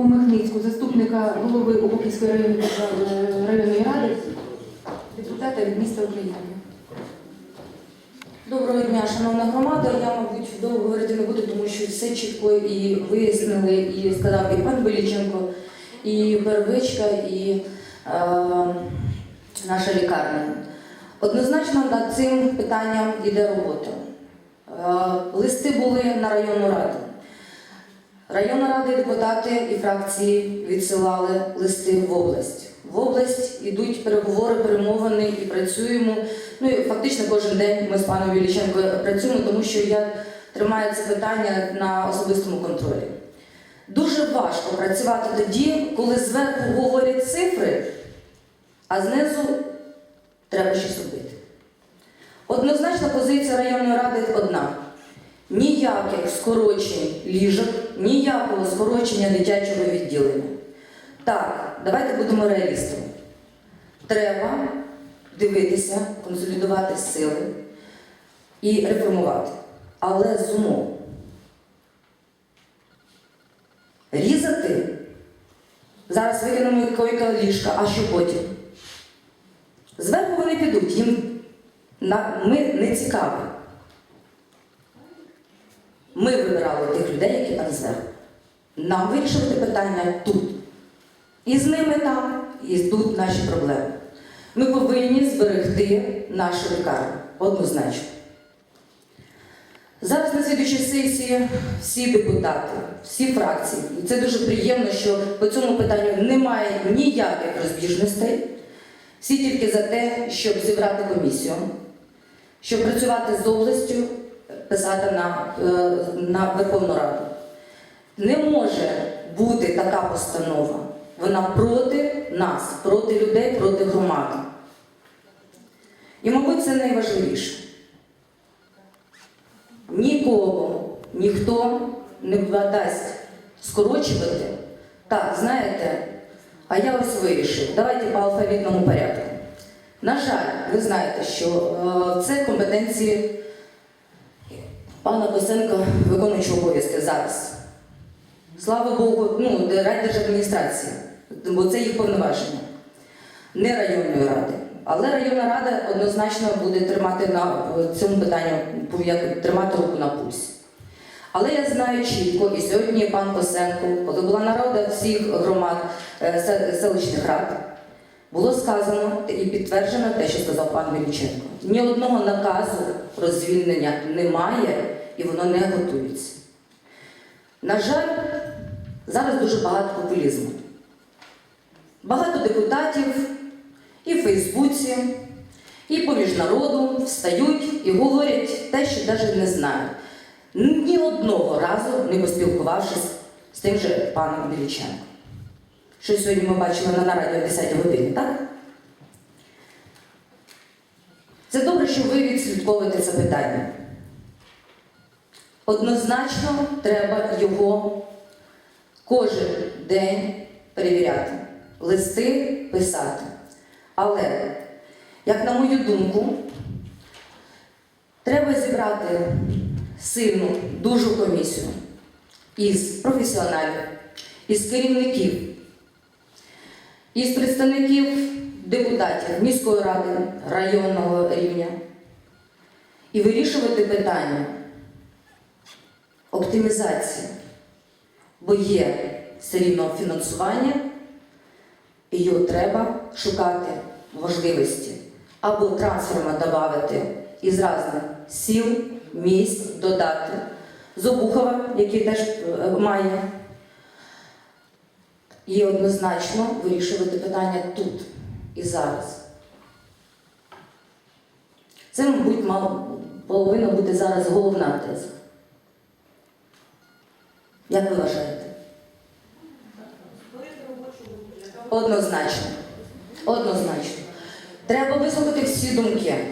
Омихницьку, заступника голови Обухівської районної, е, районної ради, депутата від міста України. Доброго дня, шановна громада. Я, мабуть, довго говорити не буду, тому що все чітко і вияснили, і сказав і пан Беліченко, і Первичка, і е, наша лікарня. Однозначно над цим питанням йде робота. Е, листи були на районну раду. Районна рада і депутати і фракції відсилали листи в область. В область йдуть переговори, перемовини і працюємо. Ну і фактично кожен день ми з паном Віліченко працюємо, тому що я тримаю це питання на особистому контролі. Дуже важко працювати тоді, коли зверху говорять цифри, а знизу треба щось робити. Однозначна позиція районної ради. Ніяких скорочень ліжок, ніякого скорочення дитячого відділення. Так, давайте будемо реалістами. Треба дивитися, консолідувати сили і реформувати. Але з умов. Різати. Зараз викинемо койка ліжка, а що потім? Зверху вони підуть, їм ми не цікаві. Ми вибирали тих людей, які там зверху. Нам вирішувати питання тут. І з ними там, і тут наші проблеми. Ми повинні зберегти нашу лікарню однозначно. Зараз на слідчій сесії всі депутати, всі фракції, і це дуже приємно, що по цьому питанню немає ніяких розбіжностей. Всі тільки за те, щоб зібрати комісію, щоб працювати з областю, писати на, е, на Верховну Раду. Не може бути така постанова. Вона проти нас, проти людей, проти громади. І, мабуть, це найважливіше. Нікого, ніхто не дасть скорочувати. Так, знаєте, а я ось вирішив. Давайте по алфавітному порядку. На жаль, ви знаєте, що е, це компетенції пана Косенка, виконуючого обов'язки зараз. Слава Богу, ну, райдержадміністрація, бо це їх повноваження, не районної ради. Але районна рада однозначно буде тримати на цьому питанні, як тримати руку на пульсі. Але я знаю чітко, і сьогодні пан Косенко, коли була нарада всіх громад е, селищних рад, було сказано і підтверджено те, що сказав пан Мельниченко. Ні одного наказу про звільнення немає і воно не готується. На жаль, зараз дуже багато популізму. Багато депутатів і в Фейсбуці, і поміж народу встають і говорять те, що навіть не знають. Ні одного разу не поспілкувавшись з тим же паном Біліченко. Що сьогодні ми бачили на нараді о 10 годині, так? Це добре, що ви відслідковуєте це питання. Однозначно треба його кожен день перевіряти, листи писати. Але, як на мою думку, треба зібрати сильну, дуже комісію із професіоналів, із керівників, із представників депутатів міської ради, районного рівня. І вирішувати питання оптимізації, бо є все рівно фінансування, і його треба шукати можливості. Або трансферма додати із різних сіл, місць додати, з Обухова, який теж е, має, і однозначно вирішувати питання тут і зараз. Це, мабуть, повинна бути зараз головна теза. Як ви вважаєте? Однозначно. Однозначно. Треба вислухати всі думки.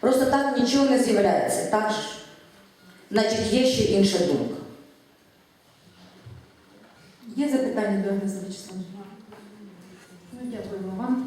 Просто так нічого не з'являється, так ж? Значить, є ще інша думка. Є запитання до Агнеси Вячеславовни? Ну, дякуємо вам.